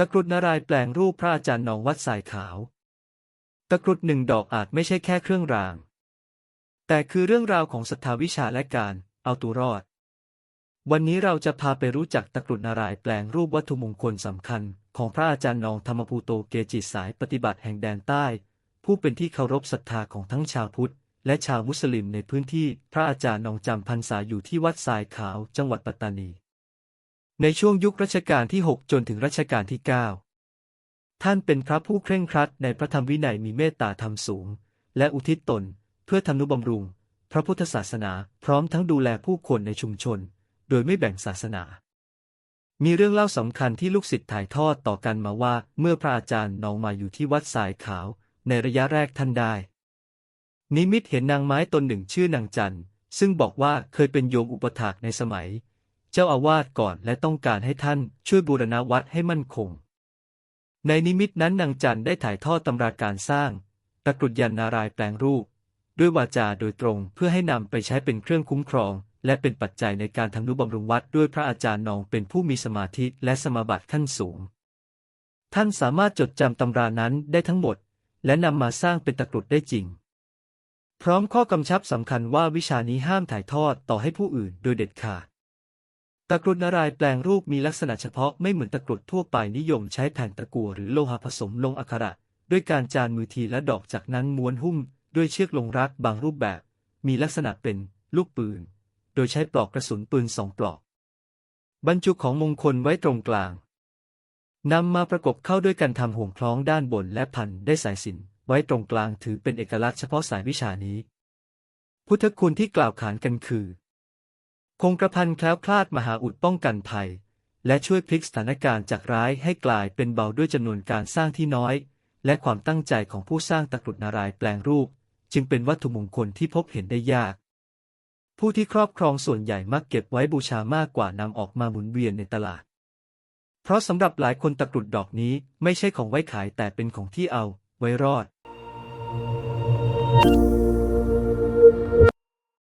ตะกรุดนารายแปลงรูปพระอาจารย์หนองวัดสายขาว ตะกรุดหนึ่งดอกอาจไม่ใช่แค่เครื่องราง แต่คือเรื่องราวของศรัทธาวิชาและการเอาตัวรอด วันนี้เราจะพาไปรู้จักตะกรุดนารายแปลงรูปวัตถุมงคลสำคัญ ของพระอาจารย์นองธรรมภูโตเกจิสายปฏิบัติแห่งแดนใต้ ผู้เป็นที่เคารพศรัทธาของทั้งชาวพุทธ และชาวมุสลิมในพื้นที่พระอาจารย์นองจำพรรษาอยู่ที่วัดทรายขาวจังหวัดปัตตานี ในช่วงยุครัชกาลที่ 6 จนถึงรัชกาลที่ 9 ท่านเป็นพระผู้เคร่งครัดในพระธรรมวินัยมีเมตตาธรรมสูง และอุทิศตน เพื่อทำนุบำรุง พระพุทธศาสนา พร้อมทั้งดูแลผู้คนในชุมชน โดยไม่แบ่งศาสนา มีเรื่องเล่าสำคัญที่ลูกศิษย์ถ่ายทอดต่อกันมาว่า เมื่อพระอาจารย์นองมาอยู่ที่วัดสายขาว ในระยะแรกท่านได้ นิมิตเห็นนางไม้ตนหนึ่งชื่อนางจันทร์ซึ่งบอกว่าเคยเป็นโยมอุปถากในสมัย เจ้าอาวาสก่อนและต้องการให้ท่านช่วยบูรณะวัดให้มั่นคง ในนิมิตนั้นนางจันได้ถ่ายทอดตำราการสร้างตะกรุดยันนารายแปลงรูป ด้วยวาจาโดยตรงเพื่อให้นำไปใช้เป็นเครื่องคุ้มครอง และเป็นปัจจัยในการทำนุบำรุงวัดด้วยพระอาจารย์นองเป็นผู้มีสมาธิและสมาบัติขั้นสูง ท่านสามารถจดจำตำรานั้นได้ทั้งหมด และนำมาสร้างเป็นตะกรุดได้จริงพร้อมข้อกำชับสำคัญว่าวิชานี้ห้ามถ่ายทอดต่อให้ผู้อื่นโดยเด็ดขาด ตะกรุดนารายแปลงรูปมีลักษณะเฉพาะไม่เหมือนตะกรุดทั่วไปนิยมใช้แผ่นตะกั่วหรือโลหะผสมลงอักขระ ด้วยการจานมือทีละดอกจากนั้นม้วนหุ้ม ด้วยเชือกลงรักบางรูปแบบ มีลักษณะเป็นลูกปืน โดยใช้ปลอกกระสุนปืนสองปลอก บรรจุของมงคลไว้ตรงกลางนำมาประกบเข้าด้วยกันทำห่วงคล้องด้านบนและพันได้สายสินไว้ตรงกลางถือเป็นเอกลักษณ์เฉพาะสายวิชานี้ พุทธคุณที่กล่าวขานกันคือ คงกระพันแคล้วคลาดมหาอุดป้องกันภัย และช่วยพลิกสถานการณ์จากร้ายให้กลายเป็นเบาด้วยจำนวนการสร้างที่น้อย และความตั้งใจของผู้สร้างตะกรุดนารายณ์แปลงรูป จึงเป็นวัตถุมงคลที่พบเห็นได้ยาก ผู้ที่ครอบครองส่วนใหญ่มักเก็บไว้บูชามากกว่านำออกมาหมุนเวียนในตลาด เพราะสำหรับหลายคนตะกรุดดอกนี้ไม่ใช่ของไว้ขายแต่เป็นของที่เอาไว้รอด